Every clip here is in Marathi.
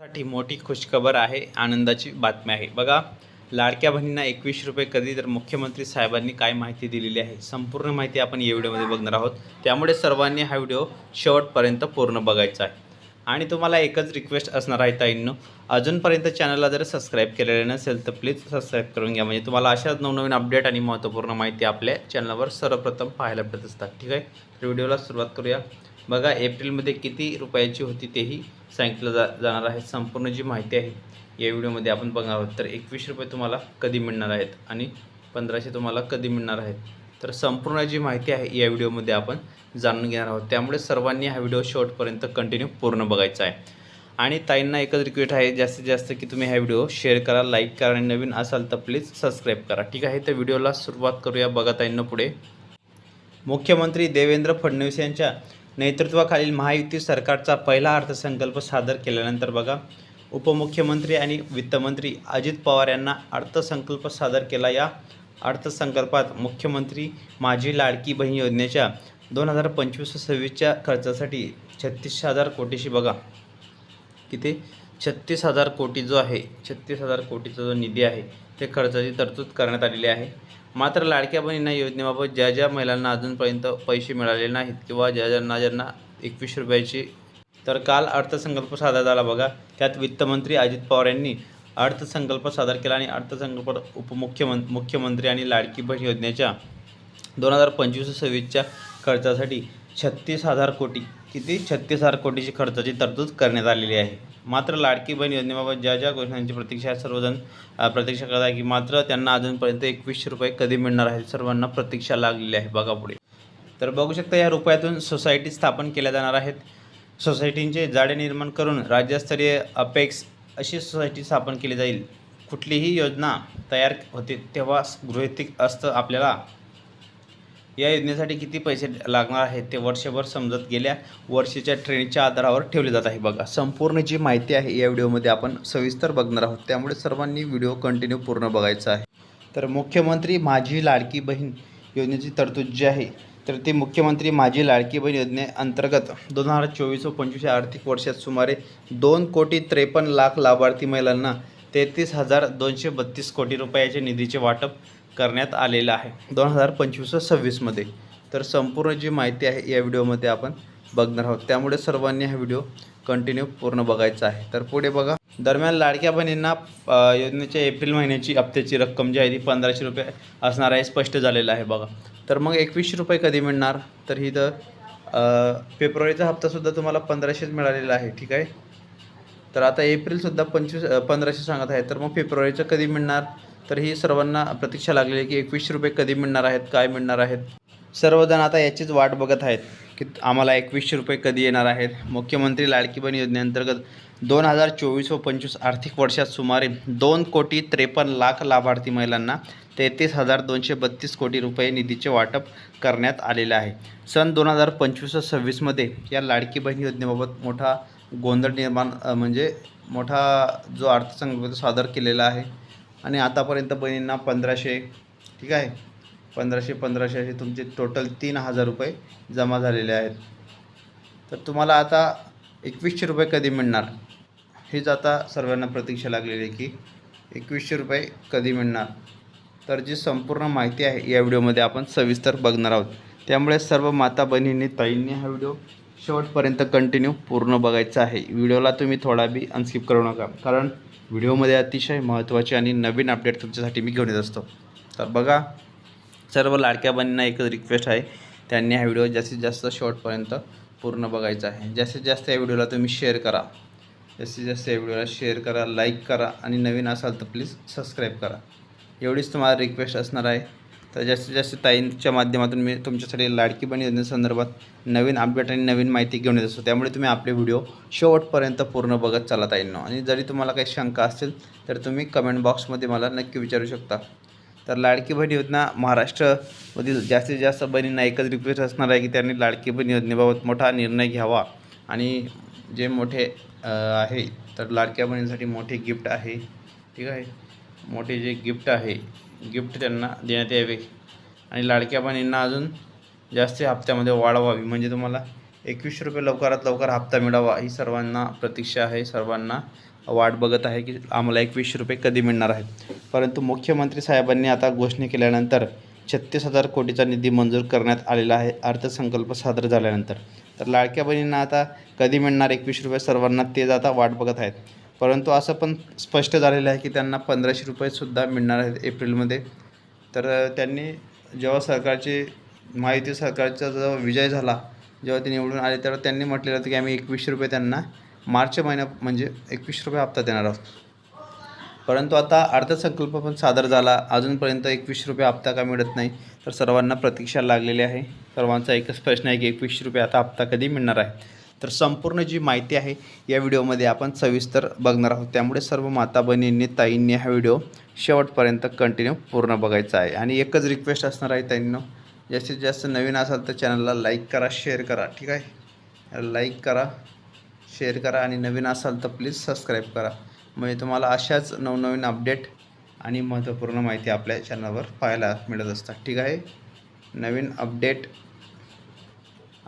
साठी मोठी खुशखबर आहे आनंदाची बातमी आहे. बघा लाडक्या बहिणींना एकवीस रुपये कधी तर मुख्यमंत्री साहेबांनी काय माहिती दिलेली आहे? संपूर्ण माहिती आपण या व्हिडिओमध्ये बघणार आहोत. त्यामुळे सर्वांनी हा व्हिडिओ शेवटपर्यंत पूर्ण बघायचा आहे. आणि तुम्हाला एकच रिक्वेस्ट असणार आहे ताईंनो अजूनपर्यंत चॅनलला जर सबस्क्राईब केलेलं नसेल तर प्लीज सबस्क्राईब करून घ्या. म्हणजे तुम्हाला अशाच नवनवीन अपडेट आणि महत्त्वपूर्ण माहिती आपल्या चॅनलवर सर्वप्रथम पाहायला भेटत असतात. ठीक आहे? तर व्हिडिओला सुरुवात करूया. बघा एप्रिलमध्ये किती रुपयाची होती तेही सांगितलं जा जाणार आहे. संपूर्ण जी माहिती आहे या व्हिडिओमध्ये आपण बघणार आहोत. तर एकवीस रुपये तुम्हाला कधी मिळणार आहेत आणि पंधराशे तुम्हाला कधी मिळणार आहेत. तर संपूर्ण जी माहिती आहे या व्हिडिओमध्ये आपण जाणून घेणार आहोत. त्यामुळे सर्वांनी हा व्हिडिओ शॉर्टपर्यंत कंटिन्यू पूर्ण बघायचा आहे. आणि ताईंना एकच रिक्वेस्ट आहे जास्तीत जास्त की तुम्ही हा व्हिडिओ शेअर करा लाईक करा आणि नवीन असाल तर प्लीज सबस्क्राईब करा. ठीक आहे तर व्हिडिओला सुरुवात करूया बघा ताईंना पुढे. मुख्यमंत्री देवेंद्र फडणवीस यांच्या नेतृत्वाखालील महायुती सरकारचा पहिला अर्थसंकल्प सादर केल्यानंतर बघा उपमुख्यमंत्री आणि वित्तमंत्री अजित पवार यांना अर्थसंकल्प सादर केला. या अर्थसंकल्पात मुख्यमंत्री माझी लाडकी बहीण योजनेच्या दोन हजार पंचवीस सव्वीसच्या खर्चासाठी छत्तीस हजार कोटीशी बघा किती? छत्तीस हजार कोटी जो आहे छत्तीस हजार कोटीचा जो निधी आहे ते खर्चाची तरतूद करण्यात आलेली आहे. मात्र लाडक्या बहिणींना योजनेबाबत ज्या ज्या महिलांना अजूनपर्यंत पैसे मिळाले नाहीत किंवा ज्या ज्यांना ज्यांना एकवीस रुपयाची तर काल अर्थसंकल्प सादर झाला बघा. त्यात वित्तमंत्री अजित पवार यांनी अर्थसंकल्प सादर केला आणि अर्थसंकल्प उपमुख्यमं मुख्यमंत्री आणि लाडकी बहीण योजनेच्या दोन हजार पंचवीस सव्वीसच्या खर्चासाठी छत्तीस हजार कोटी किती छत्तीस हजार कोटीची खर्चाची तरतूद करण्यात आलेली आहे. मात्र लाडकी बहीण योजनेबाबत ज्या ज्या घोषणांची प्रतीक्षा आहे सर्वजण प्रतीक्षा करत आहे की मात्र त्यांना अजूनपर्यंत एकवीसशे रुपये कधी मिळणार आहेत सर्वांना प्रतीक्षा लागलेली आहे. बघा पुढे. तर बघू शकता या रुपयातून सोसायटी स्थापन केल्या जाणार आहेत. सोसायटींचे जाळे निर्माण करून राज्यस्तरीय अपेक्स अशी सोसायटी स्थापन केली जाईल. कुठलीही योजना तयार होते तेव्हा गृहितिक असतं आपल्याला या योजनेसाठी किती पैसे लागणार आहेत ते वर्षभर समजत गेल्या. वर्षीच्या ट्रेनच्या आधारावर ठेवले जात आहे. बघा संपूर्ण जी माहिती आहे या व्हिडिओमध्ये आपण सविस्तर बघणार आहोत. त्यामुळे सर्वांनी व्हिडिओ कंटिन्यू पूर्ण बघायचा आहे. तर मुख्यमंत्री माझी लाडकी बहीण योजनेची तरतूद जी आहे तर ती मुख्यमंत्री माझी लाडकी बहीण योजनेअंतर्गत दोन हजार चोवीस व पंचवीस या आर्थिक वर्षात सुमारे दोन कोटी त्रेपन्न लाख लाभार्थी महिलांना तेहतीस हजार दोनशे बत्तीस कोटी रुपयाचे निधीचे वाटप करण्यात आलेलं आहे. दोन हजार पंचवीस सव्वीसमध्ये. तर संपूर्ण जी माहिती आहे या व्हिडिओमध्ये आपण बघणार आहोत. त्यामुळे सर्वांनी हा व्हिडिओ कंटिन्यू पूर्ण बघायचा आहे. तर पुढे बघा. दरम्यान लाडक्या बहिणींना योजनेच्या एप्रिल महिन्याची हप्त्याची रक्कम जी आहे ती पंधराशे रुपये असणार आहे स्पष्ट झालेलं आहे बघा. तर मग एकवीसशे रुपये कधी मिळणार? तर ही तर फेब्रुवारीचा हप्तासुद्धा तुम्हाला पंधराशेच मिळालेला आहे ठीक आहे? तर आता एप्रिलसुद्धा पंचवीस पंधराशे सांगत आहे. तर मग फेब्रुवारीचं कधी मिळणार? तर ही सर्वांना प्रतीक्षा लागलेली आहे की एकवीसशे रुपये कधी मिळणार आहेत काय मिळणार आहेत. सर्वजण आता याचीच वाट बघत आहेत की आम्हाला एकवीसशे रुपये कधी येणार आहेत. मुख्यमंत्री लाडकी बहीण योजनेअंतर्गत दोन हजार चोवीस व पंचवीस आर्थिक वर्षात सुमारे दोन कोटी त्रेपन्न लाख लाभार्थी महिलांना तेहतीस हजार दोनशे बत्तीस कोटी रुपये निधीचे वाटप करण्यात आलेले आहे. सन दोन हजार पंचवीस व सव्वीसमध्ये या लाडकी बहीण योजनेबाबत मोठा गोंधळ निर्माण म्हणजे मोठा जो अर्थसंकल्प सादर केलेला आहे. आणि आतापर्यंत बहिणींना पंधराशे ठीक आहे? पंधराशे पंधराशे असे तुमचे टोटल तीन हजार रुपये जमा झालेले आहेत. तर तुम्हाला आता एकवीसशे रुपये कधी मिळणार? हीच आता सर्वांना प्रतीक्षा लागलेली आहे की एकवीसशे रुपये कधी मिळणार? तर जी संपूर्ण माहिती आहे या व्हिडिओमध्ये आपण सविस्तर बघणार आहोत. त्यामुळे सर्व माता बहिणींनी ताईंनी हा व्हिडिओ शेवटपर्यंत कंटिन्यू पूर्ण बघायचं आहे. व्हिडिओला तुम्ही थोडा बी अनस्किप करू नका. कारण व्हिडिओमध्ये अतिशय महत्त्वाचे आणि नवीन अपडेट तुमच्यासाठी मी घेऊन येत असतो. तर बघा सर्व लाडक्या बहिणींना एकच रिक्वेस्ट आहे. त्यांनी हा व्हिडिओ जास्तीत जास्त शेवटपर्यंत पूर्ण बघायचा आहे. जास्तीत जास्त या व्हिडिओला तुम्ही शेअर करा. जास्तीत जास्त या व्हिडिओला शेअर करा लाईक करा आणि नवीन असाल तर प्लीज सबस्क्राईब करा. एवढीच तुम्हाला रिक्वेस्ट असणार आहे. तर जास्तीत जास्त ताईंच्या माध्यमातून मी तुमच्यासाठी लाडकी बहीण योजनेसंदर्भात नवीन अपडेट आणि नवीन माहिती घेऊन येत असतो. त्यामुळे तुम्ही आपले व्हिडिओ शेवटपर्यंत पूर्ण बघत चालत ताईंनो. आणि जरी तुम्हाला काही शंका असतील तर तुम्ही कमेंट बॉक्समध्ये मला नक्की विचारू शकता. तर लाडकी बहीण योजना महाराष्ट्रामधील जास्तीत जास्त बहिणींना एकच रिक्वेस्ट असणार आहे की त्यांनी लाडकी बहीण योजनेबाबत मोठा निर्णय घ्यावा. आणि जे मोठे आहे तर लाडक्या बहिणींसाठी मोठे गिफ्ट आहे. ठीक आहे? मोठे जे गिफ्ट आहे गिफ्ट त्यांना देण्यात यावे. आणि लाडक्या बहिणींना अजून जास्त हप्त्यामध्ये वाढ व्हावी. म्हणजे तुम्हाला एकवीसशे रुपये लवकरात लवकर हप्ता मिळावा. ही सर्वांना प्रतीक्षा आहे. सर्वांना वाट बघत आहे की आम्हाला एकवीसशे रुपये कधी मिळणार आहेत. परंतु मुख्यमंत्री साहेबांनी आता घोषणा केल्यानंतर छत्तीस हजार कोटीचा निधी मंजूर करण्यात आलेला आहे. अर्थसंकल्प सादर झाल्यानंतर. तर लाडक्या बहिणींना आता कधी मिळणार एकवीस रुपये? सर्वांना तेच आता वाट बघत आहेत. परंतु असं पण स्पष्ट झालेलं आहे की त्यांना पंधराशे रुपयेसुद्धा मिळणार आहेत एप्रिलमध्ये. तर त्यांनी जेव्हा सरकारची माहिती सरकारचा जेव्हा विजय झाला जेव्हा ते निवडून आले तेव्हा त्यांनी म्हटलेलं होतं की आम्ही एकवीसशे रुपये त्यांना मार्च महिन्या म्हणजे एकवीसशे रुपये हप्ता देणार आहोत. परंतु आता अर्थसंकल्प पण सादर झाला. अजूनपर्यंत एकवीसशे रुपये हप्ता का मिळत नाही तर सर्वांना प्रतीक्षा लागलेली आहे. सर्वांचा एकच प्रश्न आहे की एकवीसशे रुपये आता हप्ता कधी मिळणार आहे? तर संपूर्ण जी माहिती आहे या व्हिडिओमध्ये आपण सविस्तर बघणार आहोत. त्यामुळे सर्व माता बहिणींनी ताईंनी हा व्हिडिओ शेवटपर्यंत कंटिन्यू पूर्ण बघायचा आहे. आणि एकच रिक्वेस्ट असणार आहे ताईंनो जास्तीत जास्त नवीन असाल तर चॅनलला लाईक करा शेअर करा ठीक आहे? लाईक करा शेअर करा आणि नवीन असाल तर प्लीज सबस्क्राईब करा. म्हणजे तुम्हाला अशाच नवनवीन अपडेट आणि महत्त्वपूर्ण माहिती आपल्या चॅनलवर पाहायला मिळत असतात ठीक आहे? नवीन अपडेट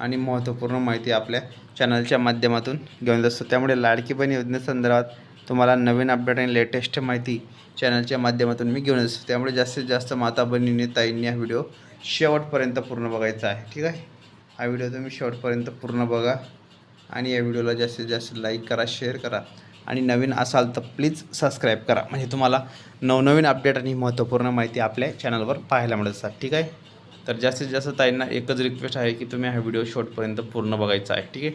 आणि महत्त्वपूर्ण माहिती आपल्या चॅनलच्या माध्यमातून घेऊन असतो त्यामुळे लाडकी बहीण योजनेसंदर्भात तुम्हाला नवीन अपडेट आणि लेटेस्ट माहिती चॅनलच्या माध्यमातून मी घेऊन असतो त्यामुळे जास्तीत जास्त माता बहिणींनी ताईंनी हा व्हिडिओ शेवटपर्यंत पूर्ण बघायचा आहे. ठीक आहे? हा व्हिडिओ तुम्ही शेवटपर्यंत पूर्ण बघा आणि या व्हिडिओला जास्तीत जास्त लाईक करा शेअर करा आणि नवीन असाल तर प्लीज सबस्क्राईब करा. म्हणजे तुम्हाला नवनवीन अपडेट आणि महत्त्वपूर्ण माहिती आपल्या चॅनलवर पाहायला मिळत असतात. ठीक आहे? तर जास्तीत जास्त ताईंना एकच रिक्वेस्ट आहे की तुम्ही हा व्हिडिओ शॉर्टपर्यंत पूर्ण बघायचा आहे ठीक आहे?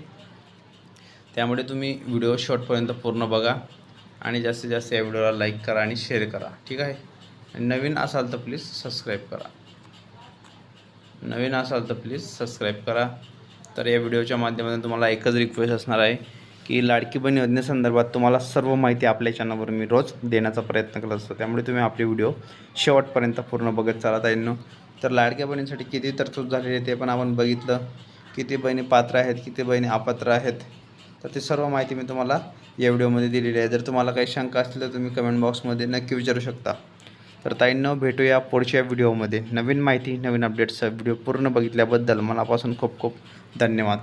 त्यामुळे तुम्ही व्हिडिओ शॉर्टपर्यंत पूर्ण बघा आणि जास्तीत जास्त या व्हिडिओला लाईक करा आणि शेअर करा ठीक आहे? आणि नवीन असाल तर प्लीज सबस्क्राईब करा. नवीन असाल तर प्लीज सबस्क्राईब करा. तर या व्हिडिओच्या माध्यमातून तुम्हाला एकच रिक्वेस्ट असणार आहे की लाडकी बहीण योजनेसंदर्भात तुम्हाला सर्व माहिती आपल्या चॅनलवर मी रोज देण्याचा प्रयत्न करत असतो. त्यामुळे तुम्ही आपले व्हिडिओ शेवटपर्यंत पूर्ण बघत चालत आहे तर लाडक्या बहिणींसाठी किती तरतूद झालेली आहे ते पण आपण बघितलं. किती बहिणी पात्र आहेत किती बहिणी अपात्र आहेत तर ते सर्व माहिती मी तुम्हाला या व्हिडिओमध्ये दिलेली आहे. जर तुम्हाला काही शंका असतील तर तुम्ही कमेंट बॉक्समध्ये नक्की विचारू शकता. तर ताईंनं भेटूया पुढच्या व्हिडिओमध्ये. नवीन माहिती नवीन अपडेट्स व्हिडिओ पूर्ण बघितल्याबद्दल मनापासून खूप खूप धन्यवाद.